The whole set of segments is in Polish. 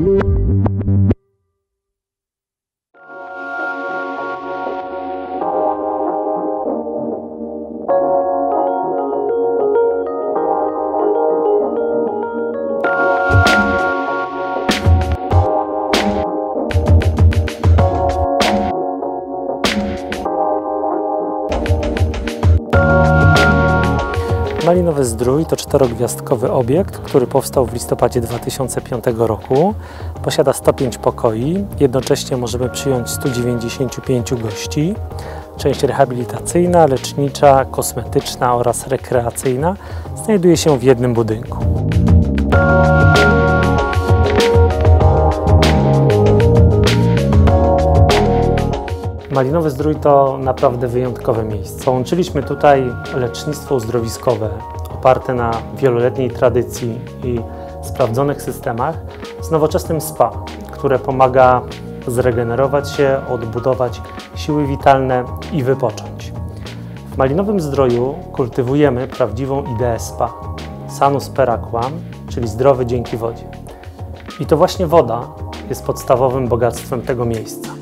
Malinowy Zdrój to czterogwiazdkowy obiekt, który powstał w listopadzie 2005 roku. Posiada 105 pokoi, jednocześnie możemy przyjąć 195 gości. Część rehabilitacyjna, lecznicza, kosmetyczna oraz rekreacyjna znajduje się w jednym budynku. Malinowy Zdrój to naprawdę wyjątkowe miejsce. Łączyliśmy tutaj lecznictwo uzdrowiskowe oparte na wieloletniej tradycji i sprawdzonych systemach z nowoczesnym spa, które pomaga zregenerować się, odbudować siły witalne i wypocząć. W Malinowym Zdroju kultywujemy prawdziwą ideę spa, sanus per aquam, czyli zdrowy dzięki wodzie. I to właśnie woda jest podstawowym bogactwem tego miejsca.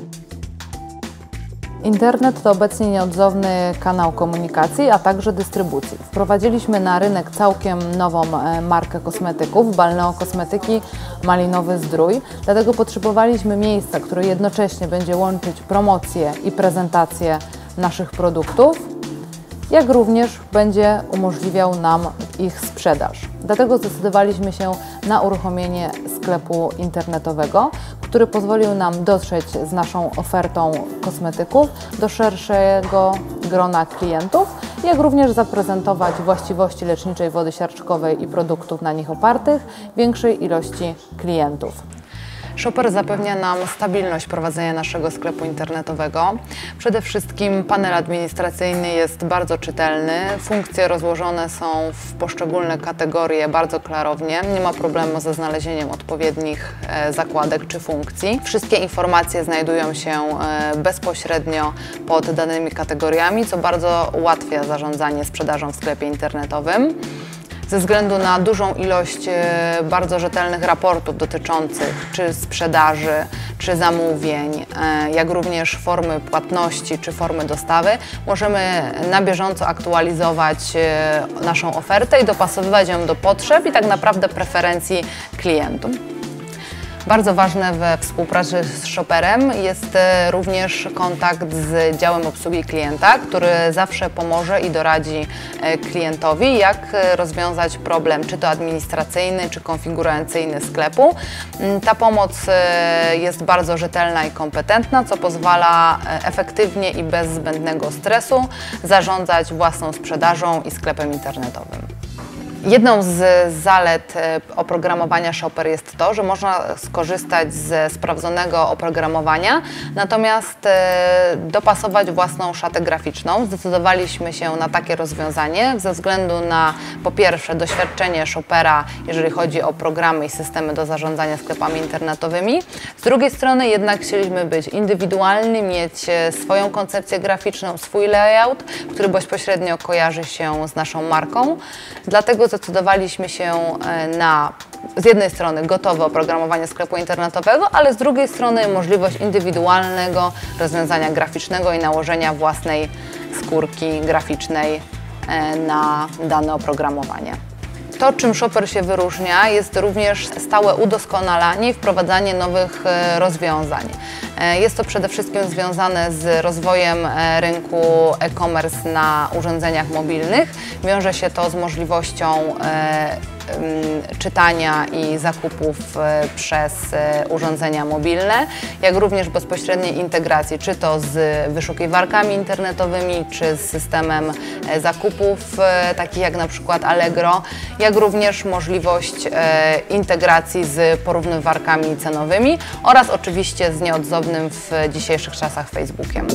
Internet to obecnie nieodzowny kanał komunikacji, a także dystrybucji. Wprowadziliśmy na rynek całkiem nową e, markę kosmetyków, Balneo Kosmetyki Malinowy Zdrój. Dlatego potrzebowaliśmy miejsca, które jednocześnie będzie łączyć promocję i prezentację naszych produktów, jak również będzie umożliwiał nam ich sprzedaż. Dlatego zdecydowaliśmy się na uruchomienie sklepu internetowego, który pozwolił nam dotrzeć z naszą ofertą kosmetyków do szerszego grona klientów, jak również zaprezentować właściwości leczniczej wody siarczkowej i produktów na nich opartych większej ilości klientów. Shopper zapewnia nam stabilność prowadzenia naszego sklepu internetowego. Przede wszystkim panel administracyjny jest bardzo czytelny, funkcje rozłożone są w poszczególne kategorie bardzo klarownie, nie ma problemu ze znalezieniem odpowiednich e, zakładek czy funkcji. Wszystkie informacje znajdują się e, bezpośrednio pod danymi kategoriami, co bardzo ułatwia zarządzanie sprzedażą w sklepie internetowym ze względu na dużą ilość e, bardzo rzetelnych raportów dotyczących czy sprzedaży, czy zamówień, e, jak również formy płatności czy formy dostawy, możemy na bieżąco aktualizować e, naszą ofertę i dopasowywać ją do potrzeb i tak naprawdę preferencji klientów. Bardzo ważne we współpracy z shopperem jest e, również kontakt z działem obsługi klienta, który zawsze pomoże i doradzi e, klientowi, jak e, rozwiązać problem, czy to administracyjny, czy konfiguracyjny sklepu. Mm, ta pomoc jest bardzo rzetelna i kompetentna, co pozwala efektywnie i bez zbędnego stresu zarządzać własną sprzedażą i sklepem internetowym. Jedną z zalet e, oprogramowania Shopper jest to, że można skorzystać ze sprawdzonego oprogramowania, natomiast e, dopasować własną szatę graficzną. Zdecydowaliśmy się na takie rozwiązanie ze względu na po pierwsze doświadczenie Shoppera, jeżeli chodzi o programy i systemy do zarządzania sklepami internetowymi. Z drugiej strony jednak chcieliśmy być indywidualni, mieć e, swoją koncepcję graficzną, swój layout, który bezpośrednio kojarzy się z naszą marką. Dlatego zdecydowaliśmy się e, na z jednej strony gotowe oprogramowanie sklepu internetowego, ale z drugiej strony możliwość indywidualnego rozwiązania graficznego i nałożenia własnej skórki graficznej e, na dane oprogramowanie. To, czym Shopper się wyróżnia, jest również stałe udoskonalanie i wprowadzanie nowych e, rozwiązań. E, jest to przede wszystkim związane z rozwojem e, rynku e-commerce na urządzeniach mobilnych. Wiąże się to z możliwością czytania i zakupów e, przez e, urządzenia mobilne, jak również bezpośredniej integracji, czy to z wyszukiwarkami internetowymi, czy z systemem e, zakupów, takich jak na przykład Allegro, jak również możliwość integracji z porównywarkami cenowymi oraz oczywiście z nieodzownym w dzisiejszych czasach Facebookiem.